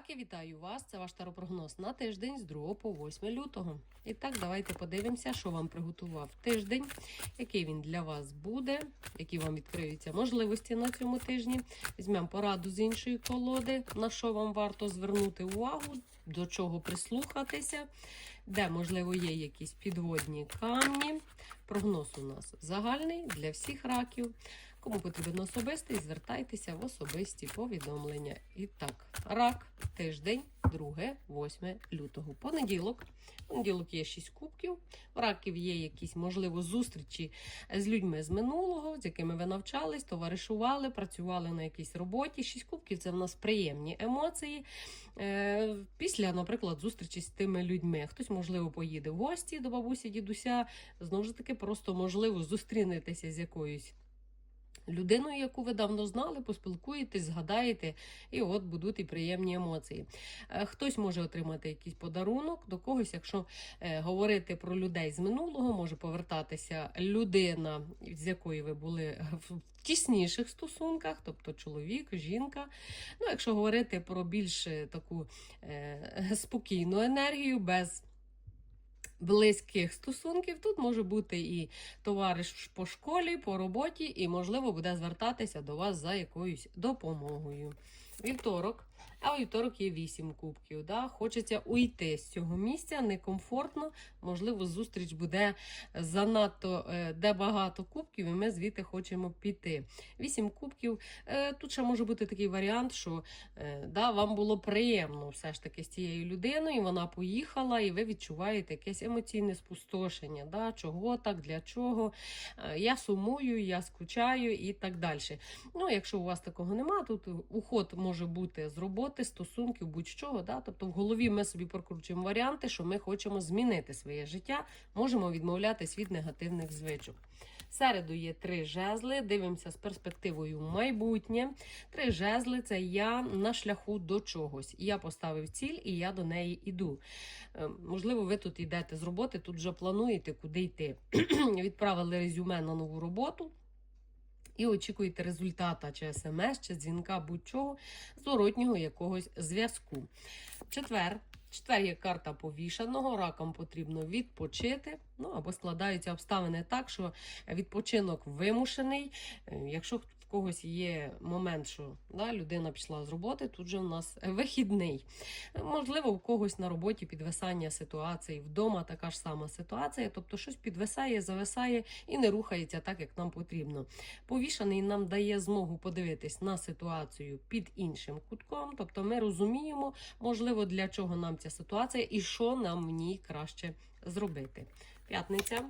Раки, вітаю вас! Це ваш таропрогноз на тиждень з 2 по 8 лютого. І так, давайте подивимося, що вам приготував тиждень, який він для вас буде, які вам відкриються можливості на цьому тижні. Візьмемо пораду з іншої колоди, на що вам варто звернути увагу, до чого прислухатися, де, можливо, є якісь підводні камні. Прогноз у нас загальний для всіх раків. Кому потрібен особистий, звертайтеся в особисті повідомлення. І так, рак, тиждень, 2-8 лютого. Понеділок. Понеділок є 6 кубків. В раків є якісь, можливо, зустрічі з людьми з минулого, з якими ви навчались, товаришували, працювали на якійсь роботі. 6 кубків це в нас приємні емоції. Е, Після, наприклад, зустрічі з тими людьми. Хтось, можливо, поїде в гості до бабусі, дідуся. Знову ж таки, просто можливо зустрінетеся з якоюсь людиною, яку ви давно знали, поспілкуєтесь, згадаєте, і от будуть і приємні емоції. Е, Хтось може отримати якийсь подарунок, до когось, якщо е, говорити про людей з минулого, може повертатися людина, з якої ви були в тісніших стосунках, тобто чоловік, жінка. Ну, якщо говорити про більш е, таку спокійну енергію, без близьких стосунків. Тут може бути і товариш по школі, по роботі, і, можливо, буде звертатися до вас за якоюсь допомогою. Вівторок. А у вівторок є 8 кубків. Да? Хочеться уйти з цього місця, некомфортно. Можливо, зустріч буде занадто, е, де багато кубків, і ми звідти хочемо піти. 8 кубків. Е, Тут ще може бути такий варіант, що е, да, вам було приємно все ж таки з цією людиною, вона поїхала, і ви відчуваєте якесь емоційне спустошення. Да? Чого так, для чого? Я сумую, я скучаю і так далі. Ну, якщо у вас такого нема, тут уход може бути з стосунків, будь-чого. Да? Тобто в голові ми собі прокручуємо варіанти, що ми хочемо змінити своє життя, можемо відмовлятись від негативних звичок. Середу є три жезли. Дивимося з перспективою майбутнє. Три жезли це я на шляху до чогось. Я поставив ціль і я до неї йду. Е, Можливо, ви тут йдете з роботи, тут вже плануєте, куди йти. Відправили резюме на нову роботу. І очікуєте результата чи смс, чи дзвінка будь-чого, зворотнього якогось зв'язку. Четвер. Четвер є карта повішаного, ракам потрібно відпочити. Ну або складаються обставини так, що відпочинок вимушений. Е, Якщо когось є момент, що да, людина пішла з роботи, тут же в нас вихідний. Можливо, в когось на роботі підвисання ситуації, вдома така ж сама ситуація, тобто щось підвисає, зависає і не рухається так, як нам потрібно. Повішаний нам дає змогу подивитись на ситуацію під іншим кутком, тобто ми розуміємо, можливо, для чого нам ця ситуація і що нам в ній краще зробити. П'ятниця.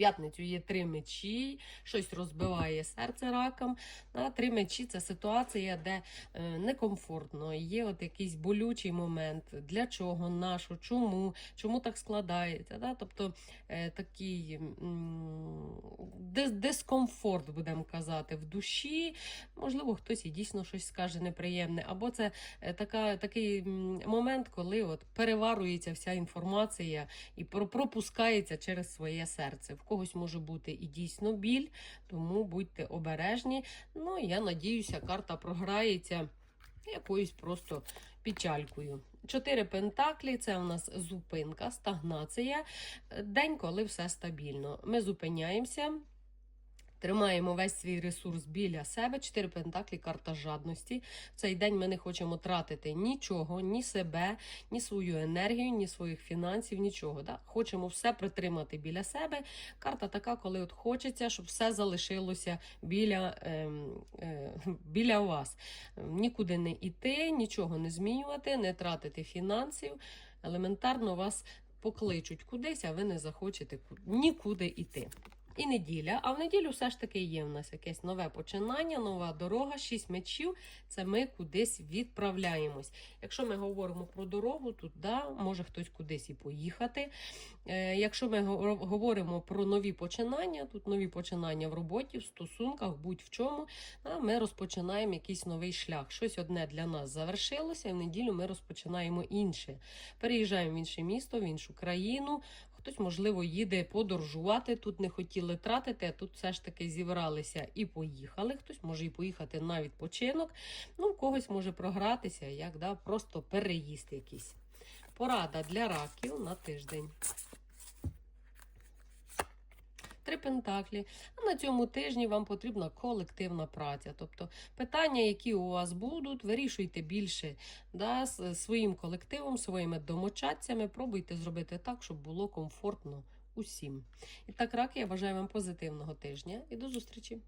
П'ятницю є три мечі, щось розбиває серце раком. На три мечі це ситуація, де е, некомфортно, є от якийсь болючий момент. Для чого, нашу, чому, чому так складається. Да? Тобто е, такий дискомфорт, будемо казати, в душі. Можливо, хтось і дійсно щось скаже неприємне. Або це е, така, такий момент, коли от переварюється вся інформація і пропускається через своє серце. В когось може бути і дійсно біль, тому будьте обережні. Ну, я надіюся, карта програється якоюсь просто печалькою. Чотири пентаклі це у нас зупинка, стагнація. День, коли все стабільно. Ми зупиняємося. Тримаємо весь свій ресурс біля себе. Чотири пентаклі, карта жадності. В цей день ми не хочемо тратити нічого, ні себе, ні свою енергію, ні своїх фінансів, нічого. Да? Хочемо все притримати біля себе. Карта така, коли от хочеться, щоб все залишилося біля, ем, е, біля вас. Нікуди не йти, нічого не змінювати, не тратити фінансів. Елементарно вас покличуть кудись, а ви не захочете нікуди йти. І неділя. А в неділю все ж таки є в нас якесь нове починання, нова дорога, шість мечів. Це ми кудись відправляємось. Якщо ми говоримо про дорогу, тут да, може хтось кудись і поїхати. Е, якщо ми говоримо про нові починання, тут нові починання в роботі, в стосунках, будь-в чому, ми розпочинаємо якийсь новий шлях. Щось одне для нас завершилося, і в неділю ми розпочинаємо інше. Переїжджаємо в інше місто, в іншу країну. Хтось, можливо, їде подорожувати, тут не хотіли тратити, а тут все ж таки зібралися і поїхали. Хтось може і поїхати на відпочинок. Ну, в когось може програтися, як да, просто переїзд якийсь. Порада для раків на тиждень. Три пентаклі. А на цьому тижні вам потрібна колективна праця. Тобто питання, які у вас будуть, вирішуйте більше да, з своїм колективом, своїми домочадцями. Пробуйте зробити так, щоб було комфортно усім. І так, раки, я бажаю вам позитивного тижня і до зустрічі!